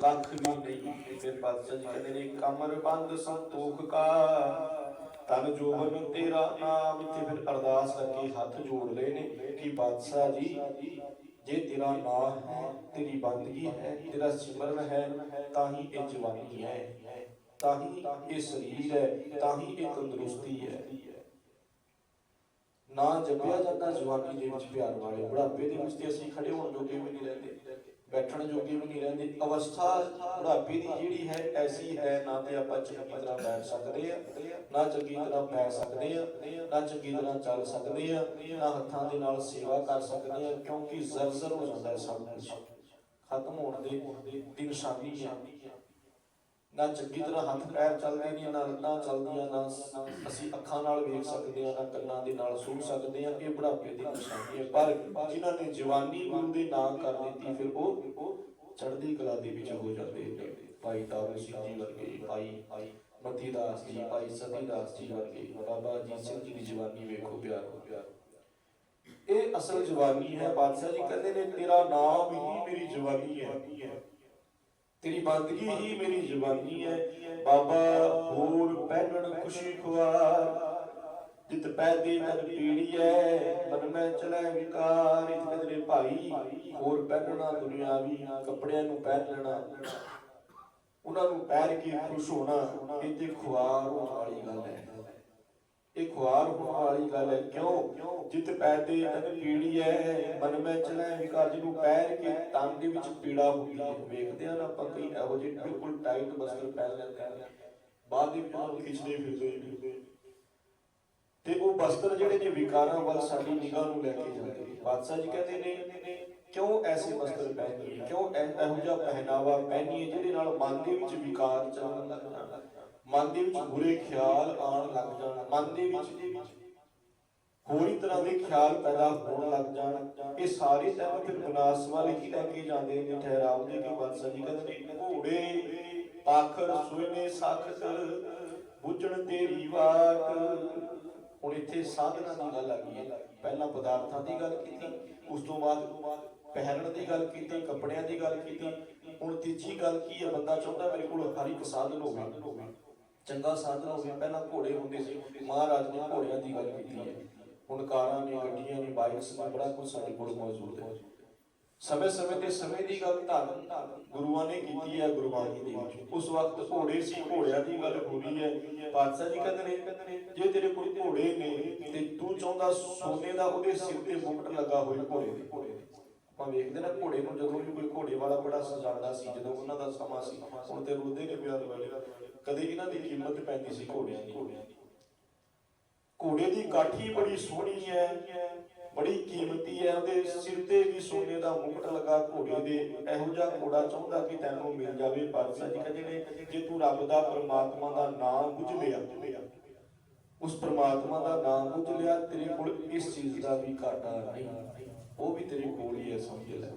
ਕੱਖ ਵੀ ਨਹੀਂ ਫਿਰ ਪਾਤਸ਼ਾਹ ਜੀ ਕਹਿੰਦੇ ਨੇ ਕਮਰ ਬੰਦ ਸੰਤੋਖ ਕਾ। ਤਨ ਜੋਬਨ ਤੇਰਾ ਨਾਮ, ਇੱਥੇ ਫਿਰ ਅਰਦਾਸ ਕਰਕੇ ਹੱਥ ਜੋੜ ਲਏ ਨੇ ਕਿ ਪਾਤਸ਼ਾਹ ਜੀ, ਜੇ ਤੇਰਾ ਨਾਮ ਹੈ, ਤੇਰੀ ਬੰਦਗੀ ਹੈ, ਤੇਰਾ ਸਿਮਰਨ ਹੈ, ਤਾਂ ਹੀ ਇਹ ਜਵਾਨੀ ਹੈ। ਤਾਂ ਹੀ ਇਹ ਸਰੀਰ ਹੈ, ਤਾਂ ਹੀ ਇਹ ਤੰਦਰੁਸਤੀ ਹੈ। ਨਾ ਜਪਿਆ ਜਾਂਦਾ ਜਵਾਨੀ ਦੇ ਵਿੱਚ ਪਿਆਰ ਵਾਲੇ ਬੁਢਾਪੇ ਦੇ ਵਿੱਚ ਤੇ ਅਸੀਂ ਖੜੇ ਹੋਣ ਜੋਗੇ ਵੀ ਨਹੀਂ ਰਹਿੰਦੇ। ਬੈਠਣ ਜੋਗੇ ਵੀ ਨਹੀਂ ਰਹਿੰਦੇ। ਅਵਸਥਾ ਬੁਢਾਪੇ ਦੀ ਜਿਹੜੀ ਹੈ, ਐਸੀ ਹੈ, ਨਾ ਤੇ ਆਪਾਂ ਚੰਗੀ ਤਰ੍ਹਾਂ ਬੈਠ ਸਕਦੇ ਆ, ਨਾ ਚੰਗੀ ਤਰ੍ਹਾਂ ਪੈ ਸਕਦੇ ਆ, ਨਾ ਚੰਗੀ ਤਰ੍ਹਾਂ ਚੱਲ ਸਕਦੇ ਆ, ਨਾ ਹੱਥਾਂ ਦੇ ਨਾਲ ਸੇਵਾ ਕਰ ਸਕਦੇ ਆ, ਕਿਉਂਕਿ ਜ਼ਰਜ਼ਰ ਹੋ ਜਾਂਦਾ ਹੈ ਸਭ ਕੁਝ ਖਤਮ ਹੋਣ ਦੇ ਦੀ ਨਿਸ਼ਾਨੀ ਹੈ ਨਾ ਚੰਗੀ ਤਰ੍ਹਾਂ ਹੱਥ ਪੈਰ ਚੱਲਦੇ ਨਹੀਂ, ਨਾ ਲੱਤਾਂ ਚੱਲਦੀਆਂ, ਨਾ ਅਸੀਂ ਅੱਖਾਂ ਨਾਲ ਵੇਖ ਸਕਦੇ ਹਾਂ, ਨਾ ਕੰਨਾਂ ਦੇ ਨਾਲ ਸੁਣ ਸਕਦੇ ਹਾਂ, ਇਹ ਬੁਢਾਪੇ ਦੀ ਨਿਸ਼ਾਨੀ ਹੈ। ਪਰ ਜਿਨ੍ਹਾਂ ਨੇ ਜਵਾਨੀ ਗੁਰੂ ਦੇ ਨਾਂ ਕਰ ਦਿੱਤੀ, ਫਿਰ ਉਹ ਚੜ੍ਹਦੀ ਕਲਾ ਦੇ ਵਿੱਚ ਹੋ ਜਾਂਦੇ ਨੇ। ਭਾਈ ਤਾਰੂ ਸਿੰਘ ਜੀ ਵਰਗੇ, ਭਾਈ ਮਤੀ ਦਾਸ ਜੀ, ਭਾਈ ਸਤੀ ਦਾਸ ਜੀ ਵਰਗੇ, ਬਾਬਾ ਜੀ ਸਿੰਘ ਜੀ ਦੀ ਜਵਾਨੀ ਵੇਖੋ ਪਿਆਰ ਹੋ ਪਿਆਰ ਇਹ ਅਸਲ ਜਵਾਨੀ ਹੈ। ਬਾਦਸ਼ਾਹ ਜੀ ਕਹਿੰਦੇ ਨੇ, ਤੇਰਾ ਨਾਮ ਹੀ ਮੇਰੀ ਜਵਾਨੀ ਹੈ। ਤੇਰੀ ਬੰਦਗੀ ਹੀ ਮੇਰੀ ਜਵਾਨੀ ਹੈ। ਬਾਬਾ, ਹੋਰ ਪਹਿਨਣ ਖੁਸ਼ੀ ਖੁਆਰ। ਜਿਤ ਪੈਦੇ ਤਨ ਪੀੜੀ ਹੈ ਮਨ ਮੈਂ ਚਲੇ ਵਿਕਾਰ। ਇਤ ਕਦਰੇ ਭਾਈ, ਹੋਰ ਪਹਿਨਣਾ ਦੁਨਿਆਵੀ ਕੱਪੜਿਆਂ ਨੂੰ ਪਹਿਨ ਲੈਣਾ। ਉਹਨਾਂ ਨੂੰ ਪਹਿਰ ਕੇ ਖੁਸ਼ ਹੋਣਾ, ਇਹ ਤੇ ਖੁਆਰ ਹੋਣ ਵਾਲੀ ਗੱਲ ਹੈ। ਇਹ ਖੁਆਰ ਹੋਣ ਵਾਲੀ ਗੱਲ ਹੈ, ਕਿਉਂ? ਜਿਤ ਪੈਦੇ ਤਨ ਪੀੜੀ ਹੈ, ਮਨ ਮੈਂ ਚਲੇ ਵਿਕਾਰ ਜਿਹਨੂੰ ਪਹਿਨ ਕੇ ਤਨ ਦੇ ਵਿੱਚ ਪੀੜਾ ਹੁੰਦੀ ਹੈ। ਵੇਖਦੇ ਆ ਆਪਾਂ ਕਈ ਇਹੋ ਜਿਹੇ ਬਿਲਕੁਲ ਟਾਈਟ ਬਸਤਰ ਪਹਿਨ ਲੈਂਦੇ ਆ। ਬਾਅਦ ਦੇ ਵਿੱਚ ਖਿੱਚਦੇ ਫਿਰਦੇ ਤੇ ਉਹ ਬਸਤਰ ਜਿਹੜੇ ਨੇ ਵਿਕਾਰਾਂ ਵੱਲ ਸਾਡੀ ਨਿਗਾਹ ਨੂੰ ਲੈ ਕੇ ਜਾਂਦੇ ਬਾਦਸ਼ਾਹ ਜੀ ਕਹਿੰਦੇ ਨੇ, ਕਿਉਂ ਐਸੇ ਬਸਤਰ ਪਹਿਨੀਏ? ਕਿਉਂ ਇਹੋ ਜਿਹਾ ਪਹਿਨਾਵਾ ਪਹਿਨੀਏ ਜਿਹਦੇ ਨਾਲ ਮਨ ਦੇ ਵਿੱਚ ਵਿਕਾਰ ਚੱਲਣ ਲੱਗ ਜਾਣ ਮਨ ਦੇ ਵਿੱਚ ਬੁਰੇ ਖਿਆਲ ਆਉਣ ਲੱਗ ਜਾਣ। ਮਨ ਦੇ ਵਿੱਚ ਹੋਰ ਤਰ੍ਹਾਂ ਦੇ ਖਿਆਲ ਪੈਦਾ ਹੋਣ ਲੱਗ ਜਾਣ। ਇਹ ਸਾਰੇ ਤੈਨੂੰ ਫਿਰ ਵਿਨਾਸ਼ ਵੱਲ ਹੀ ਲੈ ਕੇ ਜਾਂਦੇ ਨੇ ਠਹਿਰਾਵ ਦੇ ਕੇ ਬਾਦਸ਼ਾਹ ਜੀ ਕਹਿੰਦੇ ਨੇ ਘੋੜੇ, ਪਾਖਰ ਸੁਇਨੇ ਸਖਤ, ਬੁੱਝਣ ਤੇਰੀ ਵਾਟ ਹੁਣ ਇੱਥੇ ਸਾਧਨਾ ਦੀ ਗੱਲ ਆ ਗਈ ਹੈ। ਪਹਿਲਾਂ ਪਦਾਰਥਾਂ ਦੀ ਗੱਲ ਕੀਤੀ, ਉਸ ਤੋਂ ਬਾਅਦ ਪਹਿਨਣ ਦੀ ਗੱਲ ਕੀਤੀ, ਕੱਪੜਿਆਂ ਦੀ ਗੱਲ ਕੀਤੀ। ਹੁਣ ਤੀਜੀ ਗੱਲ ਕੀ ਹੈ? ਬੰਦਾ ਚਾਹੁੰਦਾ ਮੇਰੇ ਕੋਲ ਹਰ ਇੱਕ ਸਾਧਨ ਹੋਵੇ। ਚੰਗਾ ਸਾਧਨ ਹੋਵੇ ਪਹਿਲਾਂ ਘੋੜੇ ਹੁੰਦੇ ਸੀ। ਮਹਾਰਾਜ ਨੇ ਘੋੜਿਆਂ ਦੀ ਗੱਲ ਕੀਤੀ ਹੈ। ਹੁਣ ਕਾਰਾਂ ਨੇ, ਗੱਡੀਆਂ ਨੇ ਬਾਈਕਸ ਨੇ, ਬੜਾ ਕੁਝ ਸਾਡੇ ਕੋਲ ਮੌਜੂਦ ਹੈ। ਸਮੇਂ ਸਮੇਂ ਤੇ ਸਮੇਂ ਦੀ ਗੱਲ ਧੰਨ ਗੁਰੂਆਂ ਨੇ ਕੀਤੀ ਹੈ, ਗੁਰਬਾਣੀ ਦੇ। ਵਿੱਚ ਉਸ ਵਕਤ ਘੋੜੇ ਸੀ, ਘੋੜਿਆਂ ਦੀ ਗੱਲ ਹੋ ਰਹੀ ਹੈ। ਪਾਤਸ਼ਾਹ ਜੀ ਕਹਿੰਦੇ ਨੇ, ਜੇ ਤੇਰੇ ਕੋਲ ਘੋੜੇ ਨੇ, ਤੇ ਤੂੰ ਚਾਹੁੰਦਾ ਸੋਨੇ ਦਾ ਉਹਦੇ ਸਿਰ ਤੇ ਮੁਕਟ ਲੱਗਾ ਹੋਵੇ ਘੋੜੇ ਦੇ। ਆਪਾਂ ਵੇਖਦੇ ਨਾ ਘੋੜੇ ਨੂੰ ਜਦੋਂ ਵੀ ਕੋਈ ਘੋੜੇ ਵਾਲਾ ਬੜਾ ਸਜਾਉਂਦਾ ਸੀ, ਜਦੋਂ ਉਹਨਾਂ ਦਾ ਸਮਾਂ ਸੀ। ਹੁਣ ਤੇ ਰੁੱਦੇ ਨੇ ਪਿਆਰ ਵਾਲੇ ਕਦੇ ਇਹਨਾਂ ਦੀ ਕੀਮਤ ਪੈਂਦੀ ਸੀ ਘੋੜਿਆਂ ਦੀ। ਘੋੜੇ ਦੀ ਕਾਠੀ ਬੜੀ ਸੋਹਣੀ ਹੈ, ਬੜੀ ਕੀਮਤੀ ਹੈ, ਉਹਦੇ ਸਿਰ ਤੇ ਵੀ ਸੋਨੇ ਦਾ ਮੁਕਟ ਲੱਗਾ ਘੋੜੇ ਦੇ। ਇਹੋ ਜਿਹਾ ਘੋੜਾ ਚਾਹੁੰਦਾ ਕਿ ਤੈਨੂੰ ਮਿਲ ਜਾਵੇ ਪਾਤਸ਼ਾਹ ਜੀ ਕਹਿੰਦੇ ਨੇ ਜੇ ਤੂੰ ਰੱਬ ਦਾ ਪਰਮਾਤਮਾ ਦਾ ਨਾਮ ਬੁੱਝ ਲਿਆ, ਉਸ ਪਰਮਾਤਮਾ ਦਾ ਨਾਮ ਬੁੱਝ ਲਿਆ, ਤੇਰੇ ਕੋਲ ਇਸ ਚੀਜ਼ ਦਾ ਵੀ ਘਾਟਾ ਨਹੀਂ। ਉਹ ਵੀ ਤੇਰੇ ਕੋਲ ਹੀ ਹੈ, ਸਮਝ ਲੈ।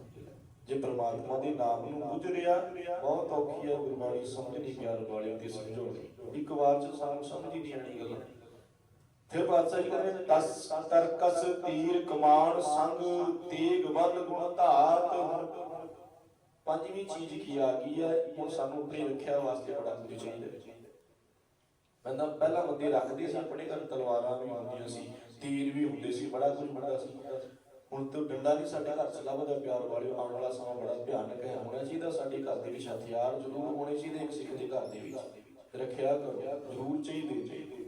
ਜੇ ਪਰਮਾਤਮਾ ਦੇ ਨਾਮ ਨੂੰ ਬੁੱਝ ਲਿਆ ਬਹੁਤ ਔਖੀ ਹੈ ਗੁਰਬਾਣੀ ਸਮਝਣੀ, ਪਿਆਰ ਵਾਲਿਓ ਤੇ ਸਮਝਾਉਣੀ। ਇੱਕ ਵਾਰ ਚ ਸਾਨੂੰ ਸਮਝ ਹੀ ਨਹੀਂ ਆਣੀ ਗੱਲ। ਫਿਰ ਬਾਦਸ਼ਾਹ ਜੀ ਕਹਿੰਦੇ ਦਸ ਤਰਕਸ ਤੀਰ ਕਮਾਨ ਸੰਗ, ਤੇਗ ਵੱਲ ਗੁਣ ਧਾਤ ਪੰਜਵੀਂ ਚੀਜ਼ ਕੀ ਆ ਗਈ ਹੈ ਹੁਣ ਸਾਨੂੰ ਆਪਣੀ ਰੱਖਿਆ ਵਾਸਤੇ ਬੜਾ ਕੁਝ ਚਾਹੀਦਾ ਬੰਦਾ ਪਹਿਲਾਂ ਬੰਦੇ ਰੱਖਦੇ ਸੀ, ਆਪਣੇ ਘਰ ਤਲਵਾਰਾਂ ਵੀ ਹੁੰਦੀਆਂ ਸੀ, ਤੀਰ ਵੀ ਹੁੰਦੇ ਸੀ, ਬੜਾ ਕੁਝ ਬੜਾ ਸੀ। ਹੁਣ ਤੇ ਡੰਡਾ ਨਹੀਂ ਸਾਡੇ ਘਰ ਚ ਲੱਭਦਾ ਪਿਆਰ ਵਾਲਿਓ, ਆਉਣ ਵਾਲਾ ਸਮਾਂ ਬੜਾ ਭਿਆਨਕ ਹੈ। ਹੋਣਾ ਚਾਹੀਦਾ ਸਾਡੇ ਘਰ ਦੇ ਵਿੱਚ ਹਥਿਆਰ ਜ਼ਰੂਰ ਹੋਣੇ ਚਾਹੀਦੇ ਇੱਕ ਸਿੱਖ ਦੇ ਘਰ ਦੇ ਵਿੱਚ ਰੱਖਿਆ ਕਰੋ, ਜ਼ਰੂਰ ਚਾਹੀਦੇ ਚਾਹੀਦੇ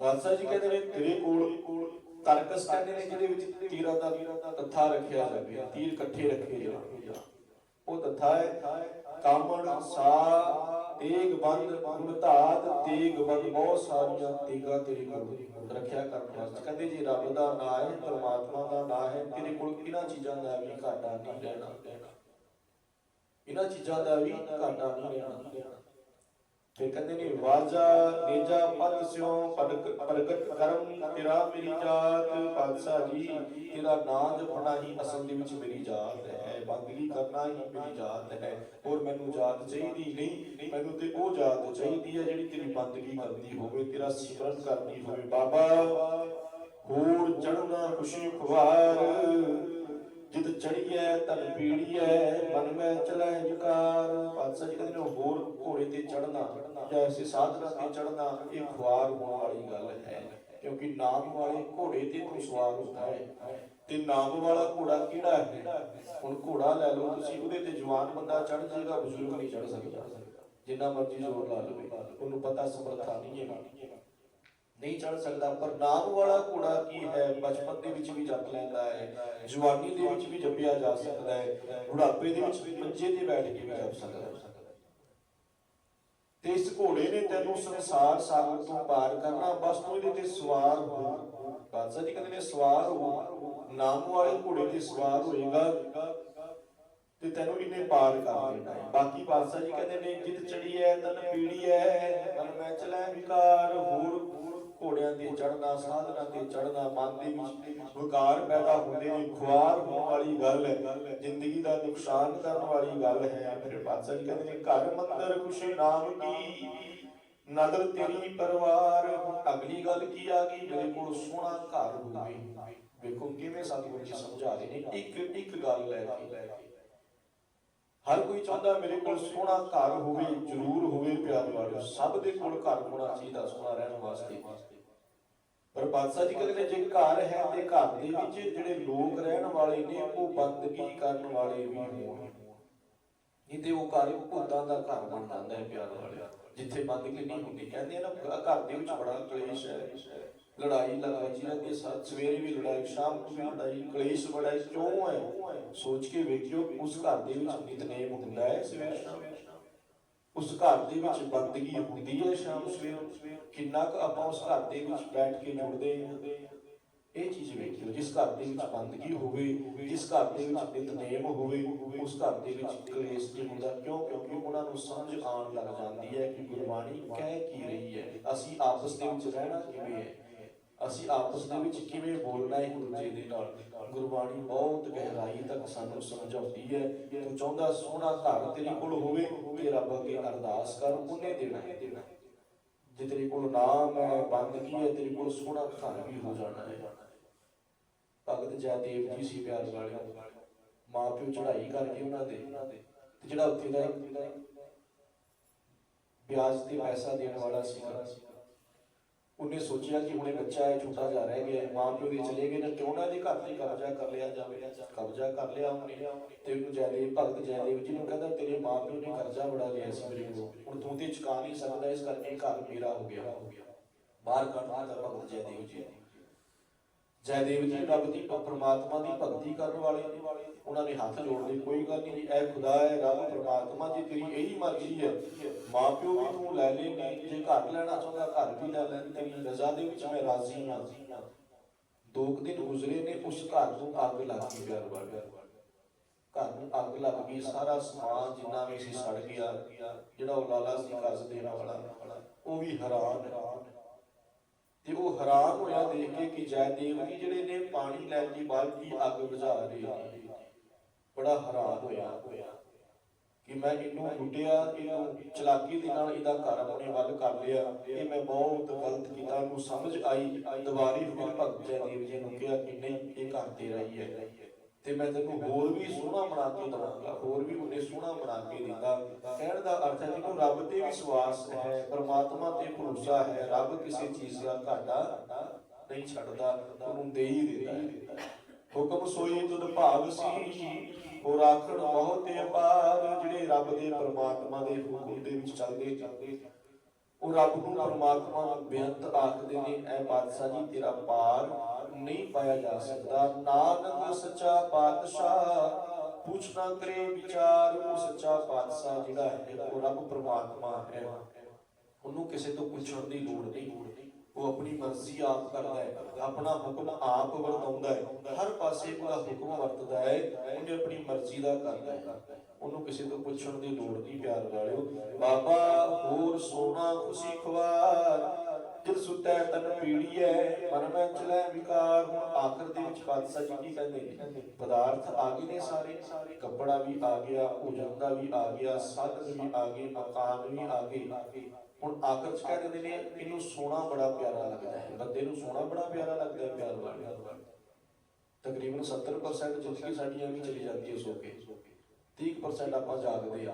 ਬਾਦਸ਼ਾਹ ਜੀ ਕਹਿੰਦੇ ਨੇ, ਤੇਰੇ ਕੋਲ ਤਰਕਸ ਕਹਿੰਦੇ ਨੇ, ਜਿਹਦੇ ਵਿੱਚ ਤੀਰਾਂ ਦਾ ਤੱਥਾ ਰੱਖਿਆ ਜਾਵੇ, ਤੀਰ ਇਕੱਠੇ ਰੱਖੇ ਜਾਣ। ਉਹ ਤੱਥਾ ਹੈ, ਕਾਮਣ, ਸਾ, ਤੇਗ ਬੰਦ ਗੁਣ ਧਾਤ ਤੇਗ ਬੰਦ ਬਹੁਤ ਸਾਰੀਆਂ ਤੇਗਾ ਤੇਰੇ ਕੋਲ ਰੱਖਿਆ ਕਰਨ ਵਾਸਤੇ ਕਹਿੰਦੇ ਜੀ ਰੱਬ ਦਾ ਨਾਮ ਹੈ, ਪਰਮਾਤਮਾ ਦਾ ਨਾਮ ਹੈ, ਤੇਰੇ ਕੋਲ ਕਿਹਨਾਂ ਚੀਜ਼ਾਂ ਦਾ ਵੀ ਘਾਟਾ ਨਹੀਂ ਰਹਿਣਾ। ਇਹਨਾਂ ਚੀਜ਼ਾਂ ਦਾ ਵੀ ਘਾਟਾ ਨਹੀਂ ਰਹਿਣਾ। ਫਿਰ ਕਹਿੰਦੇ ਨੇ, ਵਾਜਾ ਨੇਜਾ ਪਦ ਸਿਓ ਪ੍ਰਗਟ ਕਰਮ, ਤੇਰਾ ਮੇਰੀ ਜਾਤ, ਪਾਤਸ਼ਾਹ ਜੀ, ਤੇਰਾ ਨਾਂ ਜਪਣਾ ਹੀ ਅਸਲ ਦੇ ਵਿੱਚ ਮੇਰੀ ਜਾਤ ਹੈ। ਬੰਦਗੀ ਕਰਨਾ ਹੀ ਮੇਰੀ ਜਾਤ ਹੈ। ਹੋਰ ਮੈਨੂੰ ਜਾਤ ਚਾਹੀਦੀ ਨਹੀਂ, ਮੈਨੂੰ ਤੇ ਉਹ ਜਾਤ ਚਾਹੀਦੀ ਹੈ ਜਿਹੜੀ ਤੇਰੀ ਬੰਦਗੀ ਕਰਦੀ ਹੋਵੇ, ਤੇਰਾ ਸਿਮਰਨ ਕਰਦੀ ਹੋਵੇ। ਬਾਬਾ, ਹੋਰ ਚੜਨਾ ਖੁਸ਼ੀ ਖੁਆਰ। ਜਿਤ ਚੜੀਐ ਤਨ ਪੀੜੀਐ ਮਨ ਮੈਂ ਮੈਂ ਜਕਾਰ। ਪਾਤਸ਼ਾਹ ਜੀ ਕਹਿੰਦੇ ਨੇ, ਹੋਰ ਘੋੜੇ ਤੇ ਚੜਨਾ ਜਾਂ ਐਸੇ ਸਾਧਨਾ ਤੇ ਚੜਨਾ ਇਹ ਖੁਆਰ ਹੋਣ ਵਾਲੀ ਗੱਲ ਹੈ। ਕਿਉਂਕਿ ਨਾਮ ਵਾਲੇ ਘੋੜੇ ਤੇ ਤੂੰ ਸਵਾਰ ਹੁੰਦਾ ਹੈ। ਤੇ ਨਾਮ ਵਾਲਾ ਘੋੜਾ ਕਿਹੜਾ ਹੈ? ਹੁਣ ਘੋੜਾ ਲੈ ਲਓ, ਤੁਸੀਂ ਉਹਦੇ ਤੇ ਜਵਾਨ ਬੰਦਾ ਚੜ ਜਾਏਗਾ, ਬਜ਼ੁਰਗ ਨਹੀਂ ਚੜ ਸਕਦਾ। ਜਿੰਨਾ ਮਰਜ਼ੀ ਜ਼ੋਰ ਲਾ ਲਵੇ, ਉਹਨੂੰ ਪਤਾ ਸਮਰੱਥਾ ਨਹੀਂ ਹੈਗਾ। ਨਹੀਂ ਚੜ ਸਕਦਾ, ਪਰ ਨਾਮ ਵਾਲਾ ਘੋੜਾ ਕੀ ਹੈ? ਬਚਪਨ ਦੇ ਵਿੱਚ ਵੀ ਜਪ ਲੈਂਦਾ ਹੈ, ਜਵਾਨੀ ਦੇ ਵਿੱਚ ਵੀ ਜਪਿਆ ਜਾ ਸਕਦਾ ਹੈ, ਬੁਢਾਪੇ ਦੇ ਵਿੱਚ ਵੀ, ਮੰਜੇ ਤੇ ਬੈਠ ਕੇ ਵੀ ਜਪ ਸਕਦਾ ਹੈ। ਇਸ ਘੋੜੇ ਨੇ ਤੈਨੂੰ ਸੰਸਾਰ ਸਾਗਰ ਤੋਂ ਪਾਰ ਕਰਨਾ, ਬਸ ਤੂੰ ਇਹਦੇ ਤੇ ਸਵਾਰ ਹੋ। ਬਾਦਸ਼ਾਹ ਜੀ ਕਹਿੰਦੇ ਨੇ, ਸਵਾਰ ਹੋ। ਨਾਮ ਵਾਲੇ ਘੋੜੇ ਤੇ ਸਵਾਰ ਹੋਏਗਾ ਤੇ ਤੈਨੂੰ ਇਹਨੇ ਪਾਰ ਕਰ ਦੇਣਾ ਬਾਕੀ ਬਾਦਸ਼ਾਹ ਜੀ ਕਹਿੰਦੇ ਨੇ, ਜਿੱਤ ਚੜੀ ਹੈ, ਤਨ ਪੀੜੀ ਹੈ, ਮਨ ਮੈਂ ਚਲੈ ਵਿਕਾਰ ਹੋਰ ਘੋੜਿਆਂ ਤੇ ਚੜਨਾ ਸਾਧਨਾ ਤੇ ਚੜਨਾ ਮਨ ਦੇ ਵਿੱਚ ਵਿਕਾਰ ਪੈਦਾ ਹੁੰਦੇ ਨੇ, ਖੁਆਰ ਹੋਣ ਵਾਲੀ ਗੱਲ ਹੈ, ਜ਼ਿੰਦਗੀ ਦਾ ਨੁਕਸਾਨ ਕਰਨ ਵਾਲੀ ਗੱਲ ਹੈ। ਫਿਰ ਬਾਦਸ਼ਾਹ ਜੀ ਕਹਿੰਦੇ ਨੇ, ਘਰ ਮੰਦਰ ਖੁਸ਼ੀ ਨਾਮ ਕੀ ਨਦਰ ਤੇਰੀ ਪਰਿਵਾਰ। ਅਗਲੀ ਗੱਲ ਕੀ ਆ ਗਈ? ਮੇਰੇ ਕੋਲ ਸੋਹਣਾ ਘਰ ਹੋਵੇ। ਵੇਖੋ ਕਿਵੇਂ ਸਤਿਗੁਰੂ ਜੀ ਸਮਝਾ ਰਹੇ ਨੇ। ਇੱਕ ਇੱਕ ਗੱਲ ਲੈ ਕੇ। ਹਰ ਕੋਈ ਚਾਹੁੰਦਾ ਮੇਰੇ ਕੋਲ ਸੋਹਣਾ ਘਰ ਹੋਵੇ, ਜ਼ਰੂਰ ਹੋਵੇ ਪਿਆਰ ਵਾਲਿਓ ਸਭ ਦੇ ਕੋਲ ਘਰ ਹੋਣਾ ਚਾਹੀਦਾ, ਸੋਹਣਾ ਰਹਿਣ ਵਾਸਤੇ। ਪਰ ਬਾਦਸ਼ਾਹ ਜੀ ਕਹਿੰਦੇ ਜੇ ਘਰ ਹੈ ਤੇ ਘਰ ਦੇ ਵਿੱਚ ਜਿਹੜੇ ਲੋਕ ਰਹਿਣ ਵਾਲੇ ਨੇ, ਉਹ ਬੰਦਗੀ ਕਰਨ ਵਾਲੇ ਵੀ ਹੋਣ। ਨਹੀਂ ਤੇ ਉਹ ਘਰ ਭੂਤਾਂ ਦਾ ਘਰ ਬਣ ਜਾਂਦਾ ਹੈ ਪਿਆਰ ਵਾਲਿਓ ਜਿੱਥੇ ਬੰਦਗੀ ਨਹੀਂ ਹੁੰਦੀ, ਕਹਿੰਦੇ ਆ ਨਾ, ਘਰ ਦੇ ਵਿੱਚ ਬੜਾ ਕਲੇਸ਼ ਹੈ। ਲੜਾਈ ਲਗਾਈ ਰਹਿੰਦੀ ਸੱਤ ਸਵੇਰੇ ਵੀ ਲੜਾਈ, ਸ਼ਾਮ ਨੂੰ ਵੀ ਲੜਾਈ, ਕਲੇਸ਼ ਬੜਾ ਕਿਉਂ ਹੈ? ਸੋਚ ਕੇ ਵੇਖਿਓ, ਉਸ ਘਰ ਦੇ ਵਿੱਚ ਨਿਤਨੇਮ ਹੁੰਦਾ ਹੈ ਸਵੇਰ ਸ਼ਾਮ। ਉਸ ਘਰ ਦੇ ਵਿੱਚ ਬੰਦਗੀ ਹੁੰਦੀ ਹੈ ਸ਼ਾਮ ਸਵੇਰ। ਕਿੰਨਾ ਕੁ ਆਪਾਂ ਉਸ ਘਰ ਦੇ ਵਿੱਚ ਬੈਠ ਕੇ ਜੁੜਦੇ ਹਾਂ। ਇਹ ਚੀਜ਼ ਵੇਖਿਓ, ਜਿਸ ਘਰ ਦੇ ਵਿੱਚ ਬੰਦਗੀ ਹੋਵੇ, ਜਿਸ ਘਰ ਦੇ ਵਿੱਚ ਨਿਤਨੇਮ ਹੋਵੇ, ਉਸ ਘਰ ਦੇ ਵਿੱਚ ਕਲੇਸ਼ ਨਹੀਂ ਹੁੰਦਾ। ਕਿਉਂ? ਕਿਉਂਕਿ ਉਹਨਾਂ ਨੂੰ ਸਮਝ ਆਉਣ ਲੱਗ ਜਾਂਦੀ ਹੈ ਕਿ ਗੁਰਬਾਣੀ ਕਹਿ ਕੀ ਰਹੀ ਹੈ। ਅਸੀਂ ਆਪਸ ਦੇ ਵਿੱਚ ਰਹਿਣਾ ਕਿਵੇਂ ਹੈ? ਅਸੀਂ ਆਪਸ ਦੇ ਵਿੱਚ ਕਿਵੇਂ ਬੋਲਣਾ ਹੈ ਇੱਕ ਦੂਜੇ ਦੇ ਨਾਲ? ਗੁਰਬਾਣੀ ਬਹੁਤ ਗਹਿਰਾਈ ਤੱਕ ਸਾਨੂੰ ਸਮਝਾਉਂਦੀ ਹੈ। ਤੂੰ ਚਾਹੁੰਦਾ ਸੋਹਣਾ ਘਰ ਤੇਰੇ ਕੋਲ ਹੋਵੇ, ਤੇ ਰੱਬ ਅੱਗੇ ਅਰਦਾਸ ਕਰ, ਉਹਨੇ ਦੇਣਾ ਜੇ ਤੇਰੇ ਕੋਲ ਨਾਮ ਹੈ ਬੰਦਗੀ ਹੈ, ਤੇਰੇ ਕੋਲ ਸੋਹਣਾ ਘਰ ਵੀ ਹੋ ਜਾਣਾ ਹੈ। ਭਗਤ ਜੈਦੇਵ ਜੀ ਸੀ ਪਿਆਰ ਵਾਲਿਆਂ ਮਾਂ ਪਿਓ ਚੜ੍ਹਾਈ ਕਰਕੇ ਉਹਨਾਂ ਦੇ। ਤੇ ਜਿਹੜਾ ਉੱਥੇ ਦਾ ਵਿਆਜ ਤੇ ਪੈਸਾ ਦੇਣ ਵਾਲਾ ਸੀ ਉਹਨੇ ਸੋਚਿਆ ਕਿ ਹੁਣੇ ਬੱਚਾ ਹੈ ਛੋਟਾ ਜਿਹਾ ਰਹਿ ਗਿਆ, ਮਾਂ ਪਿਓ ਵੀ ਚਲੇ ਗਏ ਨੇ ਕਿਉਂ ਨਾ ਇਹਦੇ ਘਰ ਤੇ ਕਬਜ਼ਾ ਕਰ ਲਿਆ ਜਾਵੇ, ਕਬਜ਼ਾ ਕਰ ਲਿਆ ਉਹਨੇ। ਤੇ ਉਹਨੂੰ ਜੈਦੇਵ ਭਗਤ ਜੈਦੇਵ ਜੀ ਨੂੰ ਕਹਿੰਦਾ ਤੇਰੇ ਮਾਂ ਪਿਓ ਨੇ ਕਰਜ਼ਾ ਬੜਾ ਲਿਆ ਸੀ ਮੇਰੇ ਕੋਲ, ਹੁਣ ਤੂੰ ਤੇ ਚੁਕਾ ਨਹੀਂ ਸਕਦਾ, ਇਸ ਕਰਕੇ ਘਰ ਮੇਰਾ ਹੋ ਗਿਆ। ਬਾਹਰ ਕੱਢ ਦਿੱਤਾ ਭਗਤ ਜੈਦੇਵ ਜੀ ਨੇ। ਜੈਦੇਵ ਜੀ ਰੱਬ ਦੀ ਪਰਮਾਤਮਾ ਦੀ ਭਗਤੀ ਕਰਨ ਵਾਲੇ ਨੇ ਉਹਨਾਂ ਨੇ ਹੱਥ ਜੋੜ ਕੋਈ ਗੱਲ ਨਹੀਂ ਐ ਖੁਦਾ ਹੈ, ਰੱਬ, ਪਰਮਾਤਮਾ ਜੇ ਤੇਰੀ ਇਹੀ ਮਰਜ਼ੀ ਹੈ। ਮਾਪਿਓ ਵੀ ਤੂੰ ਲੈ ਲੈ ਜੇ ਘਰ ਲੈਣਾ ਚਾਹੁੰਦਾ, ਘਰ ਵੀ ਲੈ ਲੈ, ਤੇਰੀ ਰਜ਼ਾ ਦੇ ਵਿੱਚ ਮੈਂ ਰਾਜ਼ੀ ਹਾਂ। ਦੋ ਕੁ ਦਿਨ ਗੁਜ਼ਰੇ ਨੇ, ਉਸ ਘਰ ਨੂੰ ਅੱਗ ਲੱਗ ਗਈ ਪਿਆਰ ਵਾਲੇ। ਘਰ ਨੂੰ ਅੱਗ ਲੱਗ ਗਈ, ਸਾਰਾ ਸਮਾਨ ਜਿੰਨਾ ਵੀ ਸੀ ਸੜ ਗਿਆ, ਜਿਹੜਾ ਉਹ ਲਾਲਾ ਸੀ ਕਰਜ਼ ਦੇਣ ਵਾਲਾ, ਉਹ ਵੀ ਹੈਰਾਨ। ਤੇ ਉਹ ਹੈਰਾਨ ਹੋਇਆ ਦੇਖ ਕੇ ਕਿ ਜੈਦੇਵ ਜੀ ਜਿਹੜੇ ਨੇ ਪਾਣੀ ਲੈਣ ਦੀ ਬਾਲਟੀ ਅੱਗ ਬੁਝਾ ਰਹੇ ਬੜਾ ਹੈਰਾਨ ਹੋਇਆ। ਕਿ ਮੈਂ ਇਹਨੂੰ ਲੁੱਟਿਆ ਇਹਨੂੰ ਚਲਾਕੀ ਦੇ ਨਾਲ ਇਹਦਾ ਘਰ ਆਪਣੇ ਵੱਲ ਕਰ ਲਿਆ। ਇਹ ਮੈਂ ਬਹੁਤ ਗਲਤ ਕੀਤਾ। ਨੂੰ ਸਮਝ ਆਈ। ਦੁਬਾਰੀ ਫਿਰ ਭਗਤ ਜੈਦੇਵ ਜੀ ਨੂੰ ਕਿਹਾ ਕਿ ਨਹੀਂ, ਇਹ ਘਰ ਤੇਰਾ ਹੀ ਹੈ। ਤੇ ਮੈਂ ਤੈਨੂੰ ਹੋਰ ਵੀ ਸੋਹਣਾ ਬਣਾ ਕੇ ਦਵਾਂਗਾ, ਹੋਰ ਵੀ ਉਹਨੇ ਸੋਹਣਾ ਬਣਾ ਕੇ ਦਿੱਤਾ। ਕਹਿਣ ਦਾ ਅਰਥ ਹੈ ਕਿ ਰੱਬ ਤੇ ਵਿਸ਼ਵਾਸ ਹੈ, ਪਰਮਾਤਮਾ ਤੇ ਭਰੋਸਾ ਹੈ, ਰੱਬ ਕਿਸੇ ਚੀਜ਼ ਦਾ ਘਾਟਾ ਨਹੀਂ ਛੱਡਦਾ, ਉਹਨੂੰ ਦੇ ਹੀ ਦਿੰਦਾ ਹੈ। ਹੁਕਮ ਸੋਈ ਤੁਧ ਭਾਗ ਸੀ ਉਹ ਰਾਖਣ ਬਹੁਤ ਅਪਾਰ, ਜਿਹੜੇ ਰੱਬ ਦੇ ਪਰਮਾਤਮਾ ਦੇ ਹੁਕਮ ਦੇ ਵਿੱਚ ਚੱਲਦੇ ਚੱਲਦੇ, ਉਹ ਰੱਬ ਨੂੰ ਪਰਮਾਤਮਾ ਨੂੰ ਬੇਅੰਤ ਆਖਦੇ ਨੇ, ਐ ਪਾਤਸ਼ਾਹ ਜੀ, ਤੇਰਾ ਪਾਰ ਨਹੀਂ ਪਾਇਆ ਜਾ ਸਕਦਾ। ਨਾਨਕ ਸੱਚਾ ਪਾਤਸ਼ਾਹ, ਪੁੱਛ ਨਾ ਕਰੇ ਵਿਚਾਰ, ਉਹ ਸੱਚਾ ਪਾਤਸ਼ਾਹ ਜਿਹੜਾ ਹੈ ਉਹ ਰੱਬ ਪਰਮਾਤਮਾ ਹੈ। ਉਹਨੂੰ ਕਿਸੇ ਤੋਂ ਪੁੱਛਣ ਦੀ ਲੋੜ ਨਹੀਂ। ਉਹ ਆਪਣੀ ਮਰਜ਼ੀ ਆਪ ਕਰਦਾ ਹੈ। ਆਪਣਾ ਹੁਕਮ ਆਪ ਵਰਤਾਉਂਦਾ ਹੈ। ਹਰ ਪਾਸੇ ਉਹਦਾ ਹੁਕਮ ਵਰਤਦਾ ਹੈ। ਉਹਨੇ ਆਪਣੀ ਮਰਜ਼ੀ ਦਾ ਕਰਦਾ ਹੈ। ਉਹਨੂੰ ਕਿਸੇ ਤੋਂ ਪੁੱਛਣ ਦੀ ਲੋੜ ਨਹੀਂ, ਪਿਆਰ ਵਾਲਿਓ। ਬਾਬਾ, ਹੋਰ ਸੋਨਾ ਖੁਸ਼ੀ ਖਵਾਰ। ਜਿਤ ਸੁਤੈ ਤਨ ਪੀੜੀਐ ਮਨ ਮੈਂ ਚਲੈ ਵਿਕਾਰ। ਹੁਣ ਆਖਰ ਦੇ ਵਿੱਚ ਪਾਤਸ਼ਾਹ ਜੀ ਕੀ ਕਹਿੰਦੇ ਪਦਾਰਥ ਆ ਗਏ ਨੇ ਸਾਰੇ, ਕੱਪੜਾ ਵੀ ਆ ਗਿਆ, ਭੋਜਨ ਵੀ ਆ ਗਿਆ ਸਾਧਨ ਵੀ ਆ ਗਏ ਮਕਾਨ ਵੀ ਆ ਗਏ। ਹੁਣ ਆਖਰ ਚ ਕਹਿ ਨੇ, ਇਹਨੂੰ ਸੋਨਾ ਬੜਾ ਪਿਆਰਾ ਲੱਗਦਾ ਹੈ। ਬੰਦੇ ਨੂੰ ਸੋਨਾ ਬੜਾ ਪਿਆਰਾ ਲੱਗਦਾ ਹੈ, ਪਿਆਰ ਵਾਲਿਆ ਤਕਰੀਬਨ 70% ਜ਼ਿੰਦਗੀ ਸਾਡੀ ਐਵੇਂ ਚਲੀ ਜਾਂਦੀ ਹੈ ਸੋ ਕੇ। 30% ਆਪਾਂ ਜਾਗਦੇ ਆ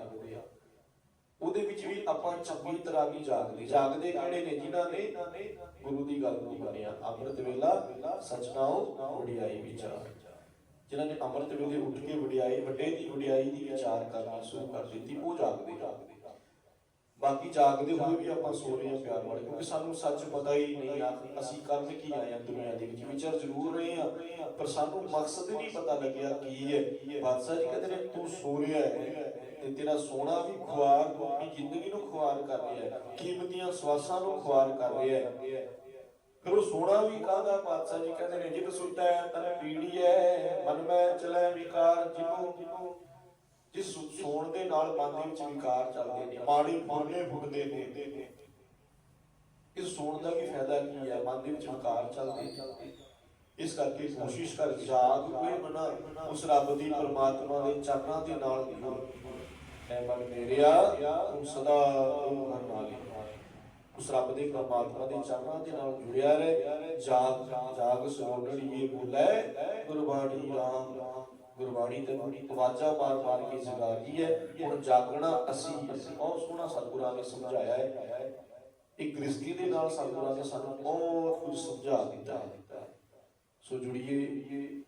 ਉਹਦੇ ਵਿੱਚ ਵੀ ਆਪਾਂ ਚੰਗੀ ਤਰ੍ਹਾਂ ਵੀ ਜਾਗਦੇ। ਜਾਗਦੇ ਕਿਹੜੇ ਨੇ? ਜਿਨ੍ਹਾਂ ਨੇ ਗੁਰੂ ਦੀ ਗੱਲ ਨੂੰ ਮੰਨਿਆ। ਅੰਮ੍ਰਿਤ ਵੇਲਾ ਸਚਨਾਉ ਵਡਿਆਈ ਵਿਚਾਰ। ਜਿਨ੍ਹਾਂ ਨੇ ਅੰਮ੍ਰਿਤ ਵੇਲੇ ਉੱਠ ਕੇ ਵਡਿਆਈ, ਵੱਡੇ ਦੀ ਵਡਿਆਈ ਦੀ ਵਿਚਾਰ ਕਰਨਾ ਸ਼ੁਰੂ ਕਰ ਦਿੱਤੀ, ਉਹ ਜਾਗਦੇ। ਜਾਗਦੇ ਬਾਕੀ ਜਾਗਦੇ ਹੋਏ ਵੀ ਆਪਾਂ ਸੋ ਰਹੇ ਹਾਂ ਪਿਆਰ ਵਾਲੇ ਕਿਉਂਕਿ ਸਾਨੂੰ ਸੱਚ ਪਤਾ ਹੀ ਨਹੀਂ ਆ, ਅਸੀਂ ਕਰਨ ਕੀ ਆਏ ਹਾਂ ਦੁਨੀਆ ਦੇ ਵਿੱਚ। ਵਿਚਾਰ ਜ਼ਰੂਰ ਰਹੇ ਹਾਂ, ਪਰ ਸਾਨੂੰ ਮਕਸਦ ਨਹੀਂ ਪਤਾ ਲੱਗਿਆ ਕੀ ਹੈ। ਬਾਦਸ਼ਾਹ ਜੀ ਕਹਿੰਦੇ ਨੇ, ਤੂੰ ਸੋ ਰਿਹਾ ਹੈ। ਤੇ ਤੇਰਾ ਸੋਨਾ ਵੀ ਖੁਆਰ, ਤੂੰ ਜ਼ਿੰਦਗੀ ਨੂੰ ਖੁਆਰ ਕਰ ਰਿਹਾ ਹੈ, ਕੀਮਤੀਆਂ ਸਵਾਸਾਂ ਨੂੰ ਖੁਆਰ ਕਰ ਰਿਹਾ ਹੈ। ਫਿਰ ਉਹ ਸੋਨਾ ਵੀ ਕਾਹਦਾ ਬਾਦਸ਼ਾਹ ਜੀ ਕਹਿੰਦੇ ਨੇ, ਜਿਤ ਸੁੱਤਾ ਹੈ ਤਨ ਪੀੜੀ ਹੈ ਮਨ ਮੈਂ ਚਲੇ ਵਿਕਾਰ ਜਿਨੂੰ ਜਿਸ ਸੁ- ਦੇ ਨਾਲ ਮਨ ਦੇ ਵਿੱਚ ਵਿਕਾਰ ਚੱਲਦੇ ਨੇ, ਮਾੜੀ ਫੁਰਨੇ ਫੁੱਟਦੇ ਨੇ। ਇਸ ਸੌਣ ਦਾ ਕੀ ਫਾਇਦਾ ਕੀ ਹੈ? ਮਨ ਦੇ ਵਿੱਚ ਵਿਕਾਰ ਚੱਲਦੇ ਇਸ ਕਰਕੇ ਕੋਸ਼ਿਸ਼ ਕਰ, ਜਾਗ ਕੋਈ ਮਨਾ, ਉਸ ਰੱਬ ਦੀ ਪਰਮਾਤਮਾ ਦੇ ਚਰਨਾਂ ਦੇ ਨਾਲ ਜੁੜ ਐ ਮਨ ਮੇਰਿਆ, ਤੂੰ ਸਦਾ ਤੂੰ ਹਰ ਨਾਲੇ ਉਸ ਰੱਬ ਦੇ ਪਰਮਾਤਮਾ ਦੇ ਚਰਨਾਂ ਦੇ ਨਾਲ ਜੁੜਿਆ ਰਹਿ। ਜਾਗ ਜਾਗ ਸੋਨੜੀ ਇਹ ਬੋਲੇ, ਗੁਰਬਾਣੀ ਰਾਮ। ਗੁਰਬਾਣੀ ਤੇ ਆਵਾਜ਼ਾਂ ਮਾਰ ਮਾਰ ਕੇ ਜਗਾ ਰਹੀ ਹੈ। ਹੁਣ ਜਾਗਣਾ ਅਸੀਂ ਬਹੁਤ ਸੋਹਣਾ ਸਤਿਗੁਰਾਂ ਨੇ ਸਮਝਾਇਆ ਹੈ। ਇੱਕ ਗ੍ਰਸਤੀ ਦੇ ਨਾਲ ਸਤਿਗੁਰਾਂ ਨੇ ਸਾਨੂੰ ਬਹੁਤ ਕੁਝ ਸਮਝਾ ਦਿੱਤਾ। ਹੈ ਸੋ ਜੁੜੀਏ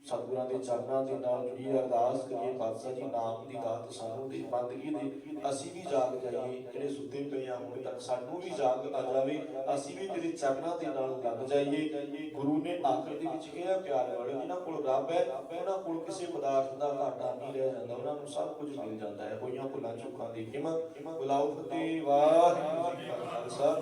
ਸਤਿਗੁਰਾਂ ਦੇ ਚਰਨਾਂ ਦੇ ਨਾਲ ਜੁੜੀਏ, ਅਰਦਾਸ ਕਰੀਏ ਪਾਤਸ਼ਾਹ ਜੀ ਨਾਮ ਦੀ ਦਾਤ ਸਾਨੂੰ ਦੇ ਬੰਦਗੀ ਦੇ। ਅਸੀਂ ਵੀ ਜਾਗ ਜਾਈਏ, ਜਿਹੜੇ ਸੁੱਤੇ ਪਏ ਆ ਹੁਣ ਤੱਕ ਸਾਨੂੰ ਵੀ ਜਾਗ ਆ ਜਾਵੇ। ਅਸੀਂ ਵੀ ਤੇਰੇ ਚਰਨਾਂ ਦੇ ਨਾਲ ਲੱਗ ਜਾਈਏ। ਗੁਰੂ ਨੇ ਆਖਰ ਦੇ ਵਿੱਚ ਕਿਹਾ, ਪਿਆਰ ਵਾਲੇ, ਜਿਨ੍ਹਾਂ ਕੋਲ ਰੱਬ ਹੈ, ਉਹਨਾਂ ਕੋਲ ਕਿਸੇ ਪਦਾਰਥ ਦਾ ਘਾਟਾ ਨਹੀਂ ਰਹਿ ਜਾਂਦਾ। ਉਹਨਾਂ ਨੂੰ ਸਭ ਕੁਝ ਮਿਲ ਜਾਂਦਾ ਹੈ। ਹੋਈਆਂ ਭੁੱਲਾਂ ਚੁੱਕਾਂ ਦੀ ਖਿਮਾ। ਬੁਲਾਓ ਫਤਿਹ, ਵਾਹਿਗੁਰੂ ਜੀ ਕਾ ਖਾਲਸਾ।